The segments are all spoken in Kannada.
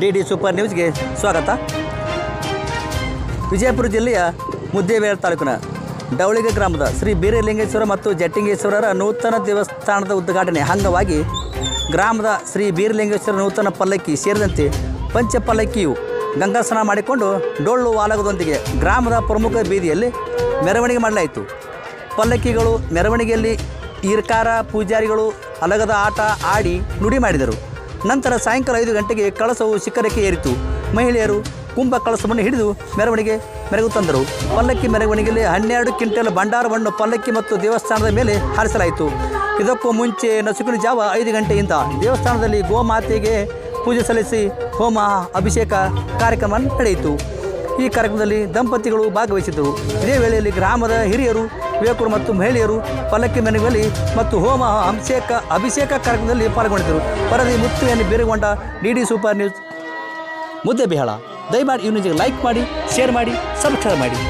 ಡಿ ಡಿ ಸೂಪರ್ ನ್ಯೂಸ್ಗೆ ಸ್ವಾಗತ. ವಿಜಯಪುರ ಜಿಲ್ಲೆಯ ಮುದ್ದೇಬೇಳೆ ತಾಲೂಕಿನ ಡೌಳಿಗ ಗ್ರಾಮದ ಶ್ರೀ ಬೀರಲಿಂಗೇಶ್ವರ ಮತ್ತು ಜಟ್ಟಿಂಗೇಶ್ವರರ ನೂತನ ದೇವಸ್ಥಾನದ ಉದ್ಘಾಟನೆ ಅಂಗವಾಗಿ ಗ್ರಾಮದ ಶ್ರೀ ಬೀರಲಿಂಗೇಶ್ವರ ನೂತನ ಪಲ್ಲಕ್ಕಿ ಸೇರಿದಂತೆ ಪಂಚ ಪಲ್ಲಕ್ಕಿಯು ಗಂಗಾ ಮಾಡಿಕೊಂಡು ಡೊಳ್ಳು ವಾಲಗದೊಂದಿಗೆ ಗ್ರಾಮದ ಪ್ರಮುಖ ಬೀದಿಯಲ್ಲಿ ಮೆರವಣಿಗೆ ಮಾಡಲಾಯಿತು. ಪಲ್ಲಕ್ಕಿಗಳು ಮೆರವಣಿಗೆಯಲ್ಲಿ ಈರ್ಕಾರ ಪೂಜಾರಿಗಳು ಅಲಗದ ಆಟ ಆಡಿ ನುಡಿ ಮಾಡಿದರು. ನಂತರ ಸಾಯಂಕಾಲ ಐದು ಗಂಟೆಗೆ ಕಳಸವು ಶಿಖರಕ್ಕೆ ಏರಿತು. ಮಹಿಳೆಯರು ಕುಂಭ ಕಳಸವನ್ನು ಹಿಡಿದು ಮೆರವಣಿಗೆ ಮೆರಗು ತಂದರು. ಪಲ್ಲಕ್ಕಿ ಮೆರವಣಿಗೆಯಲ್ಲಿ ಹನ್ನೆರಡು ಕ್ವಿಂಟಲ್ ಭಂಡಾರವನ್ನು ಪಲ್ಲಕ್ಕಿ ಮತ್ತು ದೇವಸ್ಥಾನದ ಮೇಲೆ ಹಾರಿಸಲಾಯಿತು. ಇದಕ್ಕೂ ಮುಂಚೆ ನಸುಕಿನ ಜಾವ ಐದು ಗಂಟೆಯಿಂದ ದೇವಸ್ಥಾನದಲ್ಲಿ ಗೋಮಾತೆಗೆ ಪೂಜೆ ಸಲ್ಲಿಸಿ ಹೋಮ ಅಭಿಷೇಕ ಕಾರ್ಯಕ್ರಮ ನಡೆಯಿತು. ಈ ಕಾರ್ಯಕ್ರಮದಲ್ಲಿ ದಂಪತಿಗಳು ಭಾಗವಹಿಸಿದ್ದವು ಇದೇ ವೇಳೆಯಲ್ಲಿ ಗ್ರಾಮದ ಹಿರಿಯರು, ಯುವಕರು ಮತ್ತು ಮಹಿಳೆಯರು ಪಲ್ಲಕ್ಕಿ ಮನೆಗಳಲ್ಲಿ ಮತ್ತು ಹೋಮ ಅಭಿಷೇಕ ಅಭಿಷೇಕ ಕಾರ್ಯಕ್ರಮದಲ್ಲಿ ಪಾಲ್ಗೊಂಡಿದ್ದರು. ವರದಿ ಮುತ್ತುವೆಯನ್ನು ಬೇರುಗೊಂಡ ಡಿ ಡಿ ಸೂಪರ್ ನ್ಯೂಸ್. ಮುದ್ದೆ ಬಿಹಳ. ದಯಮಾಡಿ ಈ ನ್ಯೂಸ್ಗೆ ಲೈಕ್ ಮಾಡಿ, ಶೇರ್ ಮಾಡಿ, ಸಬ್ಸ್ಕ್ರೈಬ್ ಮಾಡಿ.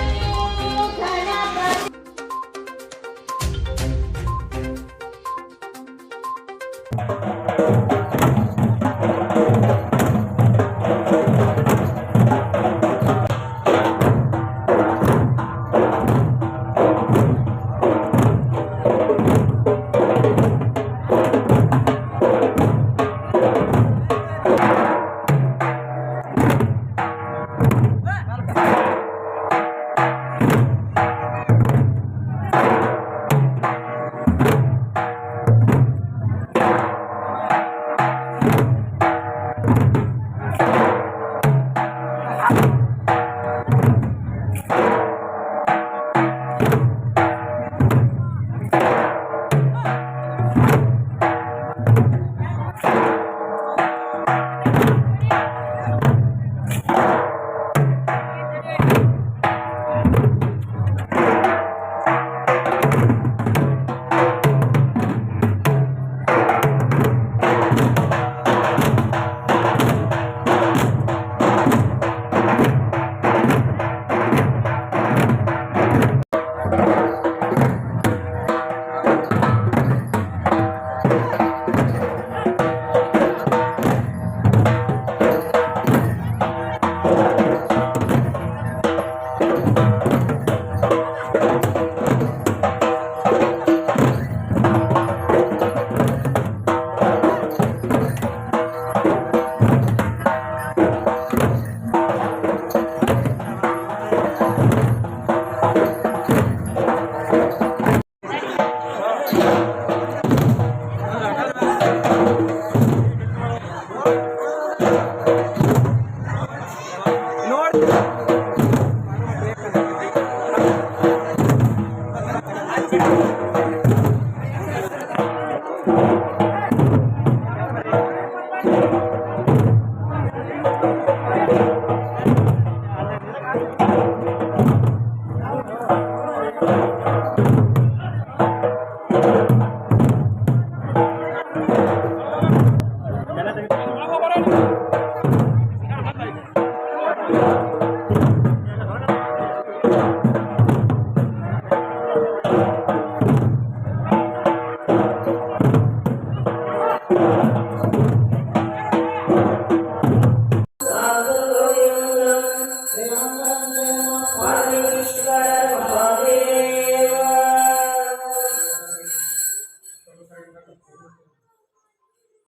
Thank you.